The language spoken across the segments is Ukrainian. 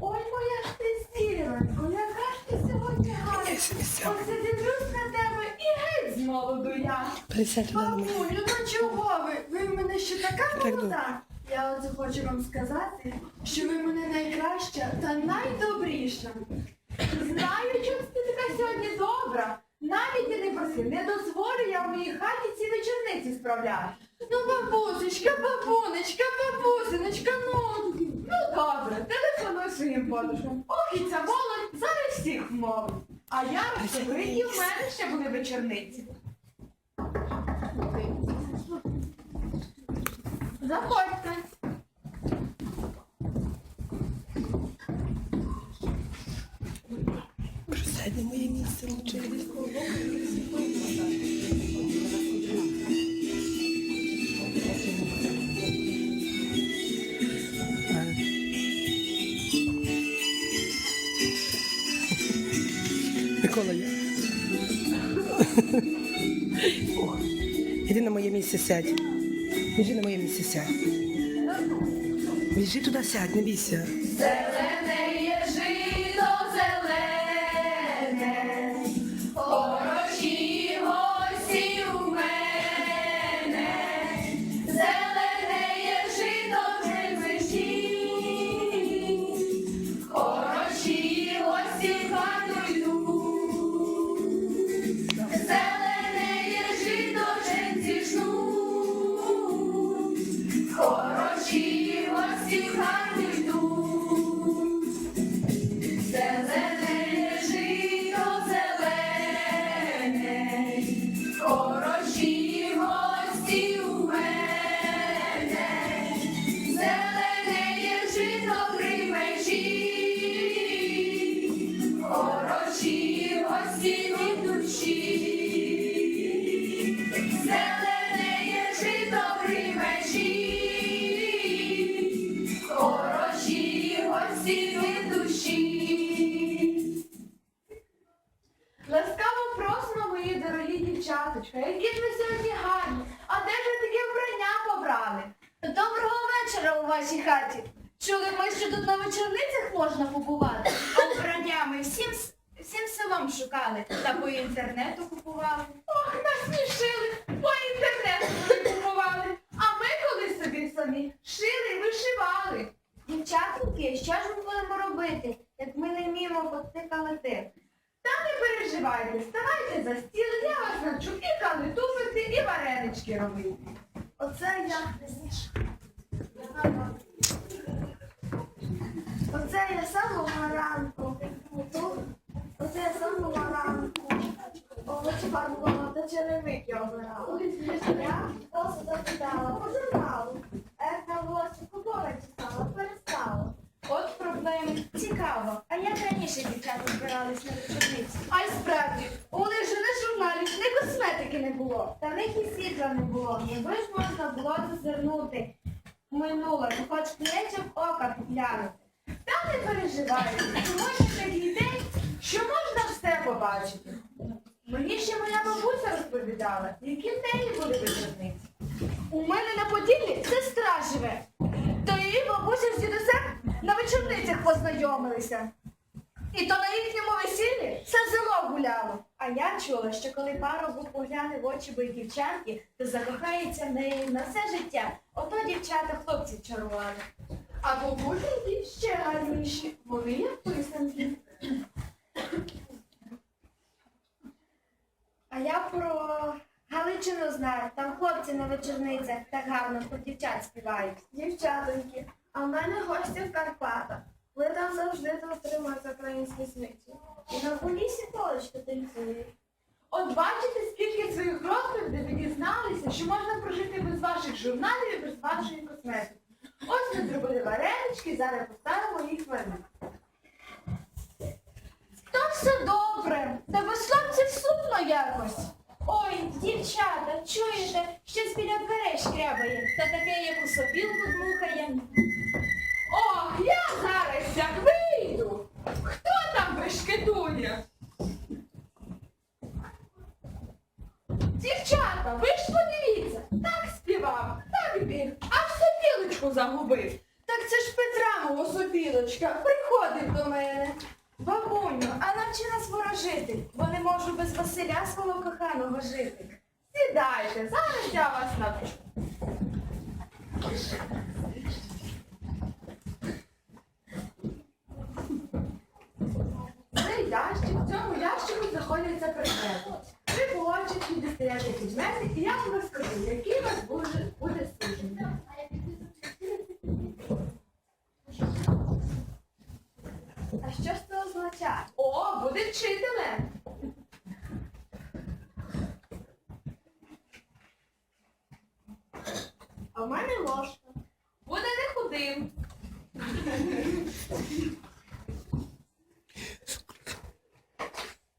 Ой, моя ж ти зіронько, яка ж ти сьогодні гарна. Оце дивлюсь на тебе і геть з молоду я. Присядь на ну чого ви? Ви в мене ще така молода. Я от хочу вам сказати, що ви в мене найкраща та найдобріша. Знаю, що ти така сьогодні добра. Навіть ти не проси, не дозволю я в моїй хаті ці вечорниці справляти. Ну, бабусечка, бабунечка, бабусиночка, ну, ну добре, телефонуй своїм подружкам. Ох, і ця молодь зараз всіх вмовить. А я розповім, і в мене ще були вечорниці. Заходьте. Присядь на моє місце лучше. Микола. О, Іди на моє місце сядь. Біжи на моє місце сядь. Біжи туди сядь, не бійся. Хороші дівчаточка, які ж ви сьогодні гарні. А де ж ви таке вбрання побрали? Доброго вечора у вашій хаті. Чули ми, що тут на вечорницях можна побувати, а вбрання ми всім, всім селом шукали та по інтернету купували. Ох, насмішили, по інтернету ми купували. А ми колись собі самі шили і вишивали. Дівчатоньки, що ж ми будемо робити, як ми не вміємо потикалити? Та не переживайте, ставайте за стіл, я вас навчу і калиту пити, і варенички робити. Оце я. Оце я самого ранку. Оце я самого ранку. Овочі фарбувала та черевики обирала. Я досить запитала, по журналу. Як на волосі. От. Цікаво. А як раніше дівчата збирались на вечорниці? А й справді, у них же не журналів, не косметики не було. Та в них і світла не було. Якби ж можна було зазирнути минуле, то хоч плечем ока глянути. Та не переживайте, сьогодні такий день, що можна все побачити. Мені ще моя бабуся розповідала, які в неї були вечорниці. У мене на Поділлі сестра живе. То її бабуся з дідусем на вечорницях познайомилися. І то на їхньому весіллі все село гуляло. А я чула, що коли парубок погляне в очі дівчатки, то закохається в неї на все життя. Ото дівчата хлопців чарували. А бабусі ще гарніші, вони як писанки. А я про Галичину знаю, там хлопці на вечорницях так гарно про дівчат співають. Дівчатоньки, а в мене гості в Карпатах. Ви там завжди дотримуєте українські сміті. І на полісі толочки танцюють. От бачите, скільки своїх років, де ви дізналися, що можна прожити без ваших журналів і без вашої косметики. Ось ми зробили варенички, зараз поставимо їх варити. Та все добре, та без хлопців сумно якось. Ой, дівчата, чуєте, щось біля дверей шкрябає, та таке, як у сопілку дмухає. Ох, я зараз як вийду. Хто там бешкетує? Дівчата, ви ж подивіться, так співав, так біг, аж сопілочку загубив. Так це ж Петра Мамо, Софіночка, приходив до мене. Бабуню, а навчи нас ворожити, бо не можу без Василя свого коханого жити. Сідайте, зараз я вас навчу. Це ящик, в цьому ящику знаходяться предмети. Ви получите і дістаєте і я вам розкажу, який у вас буде, буде сужений. А що ж це означає? О, буде вчителем. А в мене ложка. Буде не худим.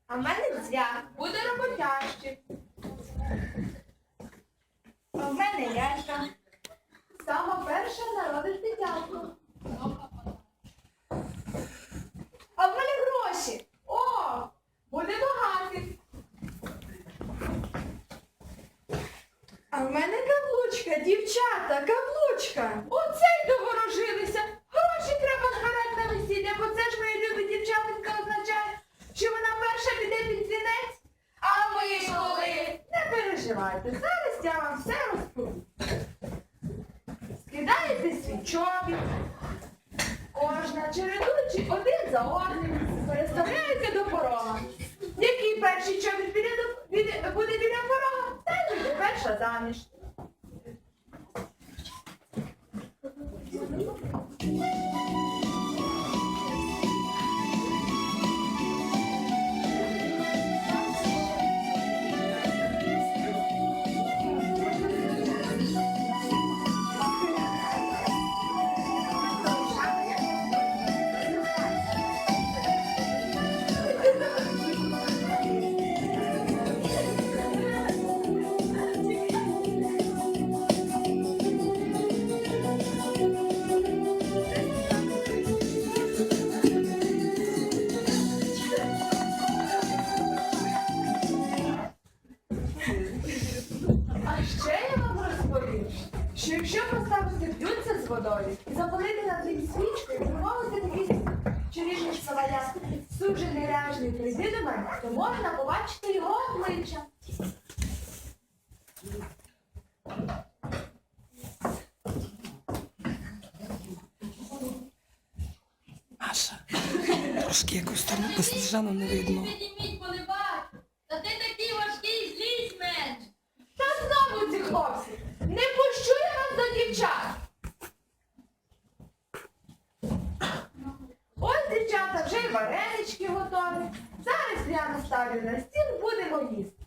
А в мене дзяк. Буде роботящий. А в мене яйка. Сама перша народить дитятку. А в мене гроші. О, буде багатий. А в мене каблучка, дівчата, каблучка. Оце й доворожилися. Гроші треба збирати на весілля, бо це ж мої любі дівчатинка означає, що вона перша піде під вінець. А ми коли? Не переживайте, зараз я вам все розповім. Скидаєте свічок, Кожна, один за одним, переставляється до порога. Який перший чоловік біля до- буде біля порога, та й буде перша заміж. Трошки якось там без не видно. Підніміть, поливати. Та ти такий важкий, злізь менш. Та знову ці хлопці! Не пущу я вас до дівчат! Ось дівчата вже й варенички готові. Зараз я наставлю на стіл, будемо їсти.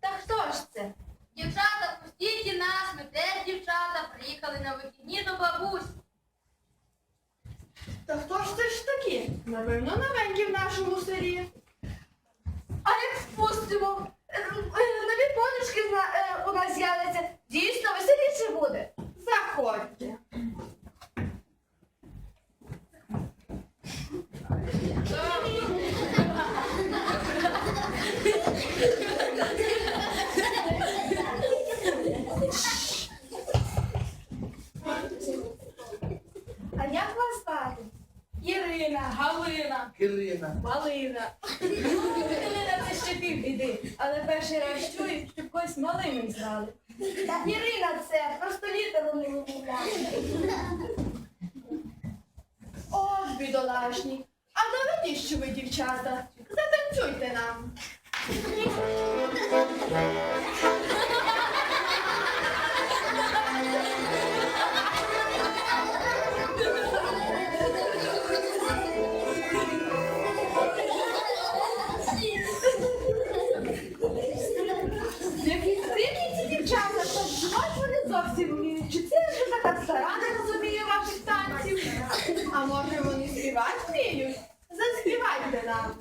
Та хто ж це? Дівчата, пустіть і нас, ми теж дівчата, приїхали на вихідні до бабусь. Та хто ж це ж такі? Напевно, новенькі в нашому селі. А як впустимо? Е, е, Нові подружки е, у нас з'являться. Дійсно веселіше буде. Заходьте. А як вас звати? Ірина, Ірина. Малина. Ірина це ще півбіди, але перший раз чую, що когось малиною звали. Ірина це, просто літеру не вимовляє. Ох, бідолашні. А доведіть, що ви дівчата. Затанцюйте нам. Співати вміють? Заспівайте нам.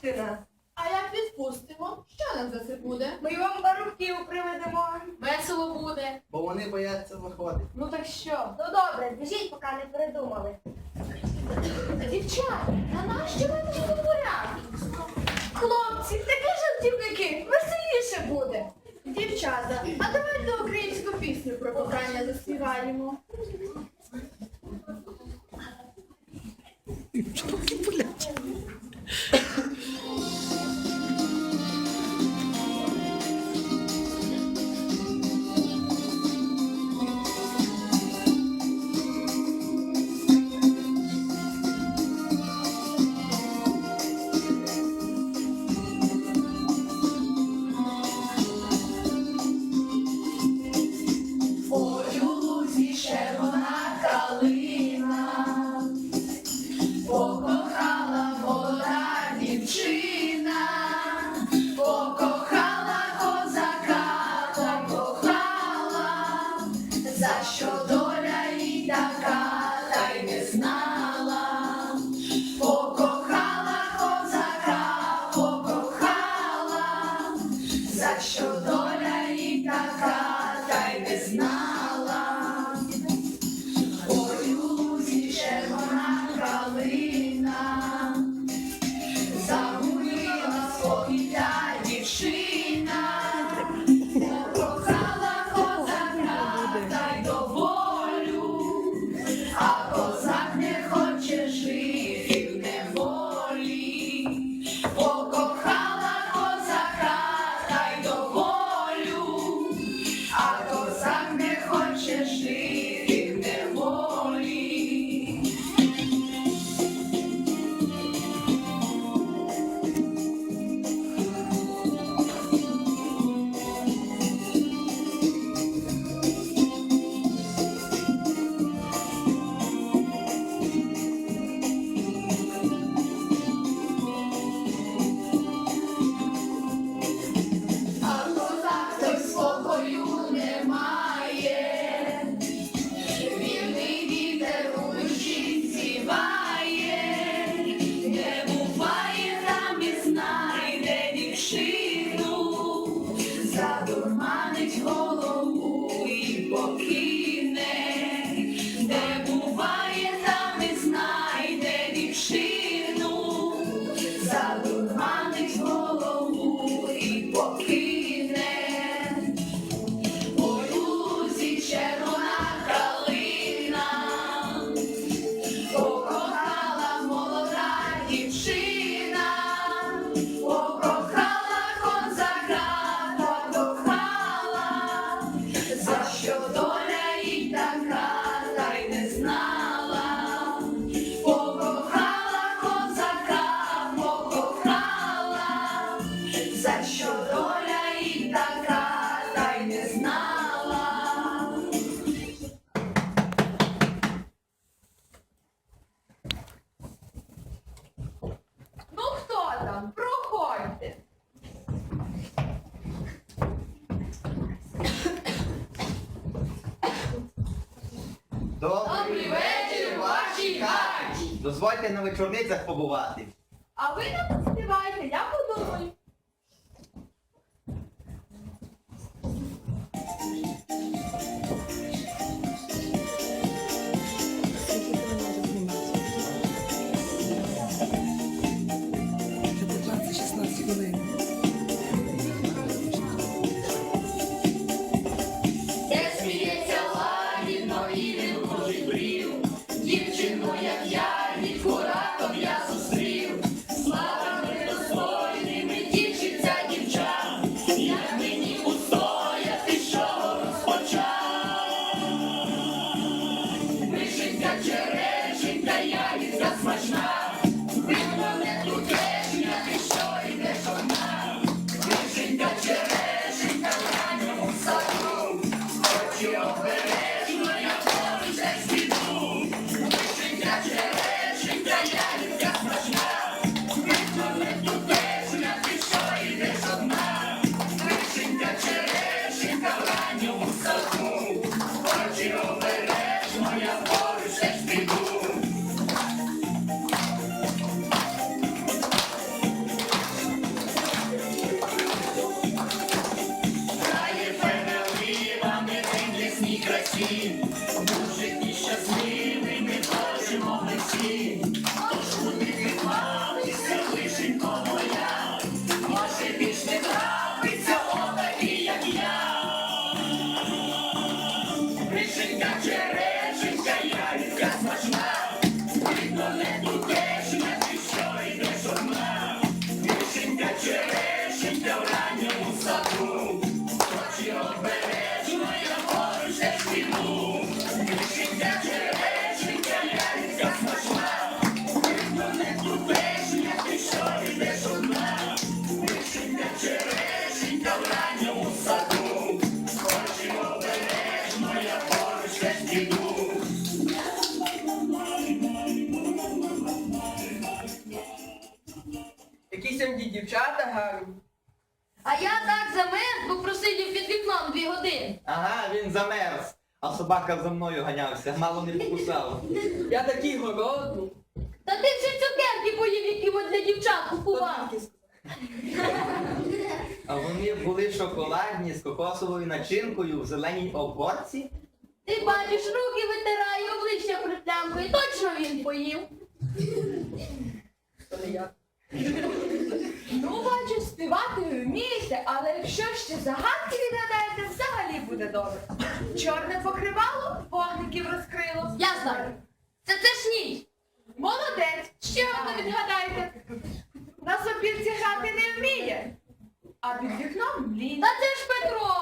Побачте. А як відпустимо, що нам за це буде? Ми вам парубків приведемо. Весело буде. Бо вони бояться заходити. Ну так що? Ну добре, біжіть, поки не передумали. Дівчата, на нащо ви тут говорять? Хлопці, такі жартівники, веселіше буде. Дівчата, а давайте українську пісню про кохання заспіваємо. Добрий вечір, вашій хаті. Дозвольте на вечорницях побувати. А ви нам співайте, я подумаю. Thank you. А я так замерз, бо просидів під вікном дві години. Ага, він замерз. А собака за мною ганявся, мало не покусав. Я такий голодний. Та ти всі цукерки поїв, які ми для дівчат купував. А вони були шоколадні з кокосовою начинкою в зеленій оборці. Ти бачиш, руки витирає, обличчя притлямкою. Точно він поїв. Ну, бачу, співати вмієте, але якщо ще загадки відгадаєте, взагалі буде добре. Чорне покривало, вогників розкрило. Я знаю. Це це ж ніч. Молодець! Ще одне відгадайте. На сопілці грати не вміє. А під вікном лін. Та це ж Петро.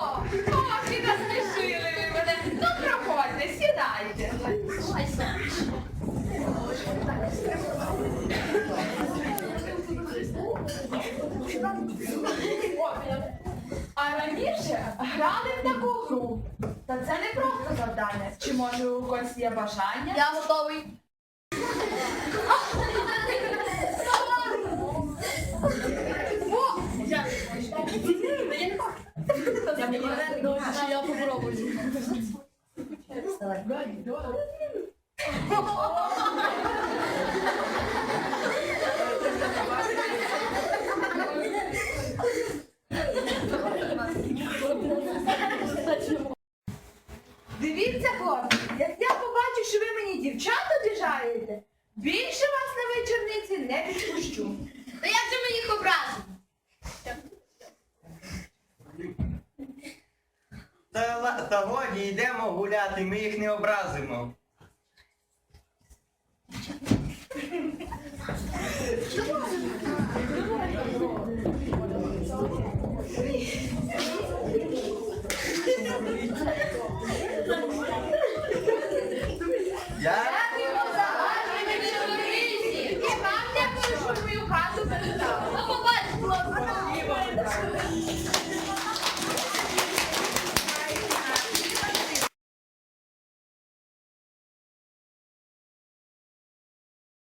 Грали в таку гру. Та це не просто завдання. Чи може у когось є бажання? Я готовий. Я попробую. Дивіться, хлопці, як я побачу, що ви мені дівчат обіжаєте, більше вас на вечорниці не відпущу. Та як же ми їх образимо? Та, ла- та годі, йдемо гуляти, ми їх не образимо. Я